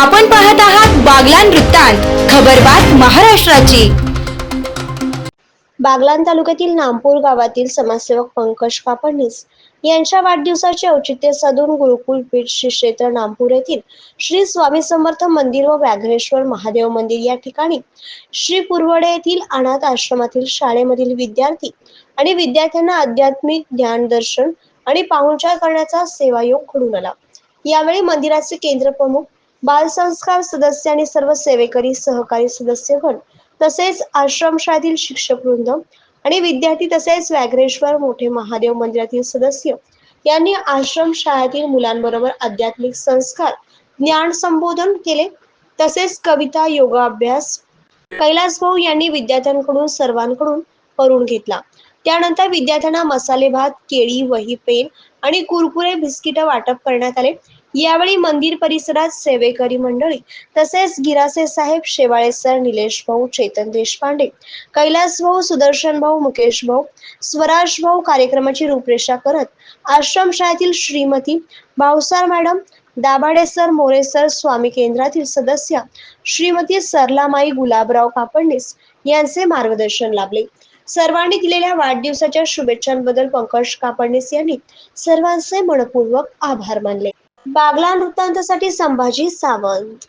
आपण पाहत आहात बागलान वृत्तांत खबरबात महाराष्ट्राची. बागलाण तालुक्यातील नामपूर गावातील समाजसेवक पंकज कापडणीस यांच्या वाढदिवसाचे औचित्य साधून गुरुकुल पीठ श्री क्षेत्र नामपूर येथील श्री स्वामी समर्थ मंदिर व व्याघ्रेश्वर महादेव मंदिर या ठिकाणी श्री पुरवडे येथील अनाथ आश्रमातील शाळेमधील विद्यार्थी आणि विद्यार्थ्यांना आध्यात्मिक ज्ञान दर्शन आणि पाहुणचार करण्याचा सेवायोग घडून आला. यावेळी मंदिराचे केंद्र प्रमुख बालसंस्कार सदस्य आणि सर्व सेवेकरी सहकारी सदस्यगण तसेच आश्रमशाळेतील शिक्षक वृंद आणि विद्यार्थी तसेच व्याघ्रेश्वर मोठे महादेव मंदिरातील सदस्य यांनी आश्रम शाळेतील मुलांबरोबर आध्यात्मिक संस्कार ज्ञान संबोधन केले. तसेच कविता योगाभ्यास कैलास भाऊ यांनी विद्यार्थ्यांकडून सर्वांकडून करून घेतला. त्यानंतर विद्यार्थ्यांना मसाले भात केळी वही पेन आणि कुरकुरे बिस्किट वाटप करण्यात आले. यावेळी मंदिर परिसरात सेवेकरी मंडळी तसेच गिरासे साहेब शेवाळे सर निलेश भाऊ चेतन देशपांडे कैलास भाऊ सुदर्शन भाऊ मुकेश भाऊ स्वराज भाऊ कार्यक्रमाची रूपरेषा करत आश्रम शाळेतील Shrimati Bhavsar madam Dabhade sir More sir Swami केंद्रातील सदस्य श्रीमती सरलामाई गुलाबराव कापडणीस यांचे मार्गदर्शन लाभले. सर्वांनी दिलेल्या वाढदिवसाच्या शुभेच्छांबद्दल पंकज कापडणीस यांनी सर्वांचे मनपूर्वक आभार मानले. बागला वृत्तांतासाठी संभाजी सावंत.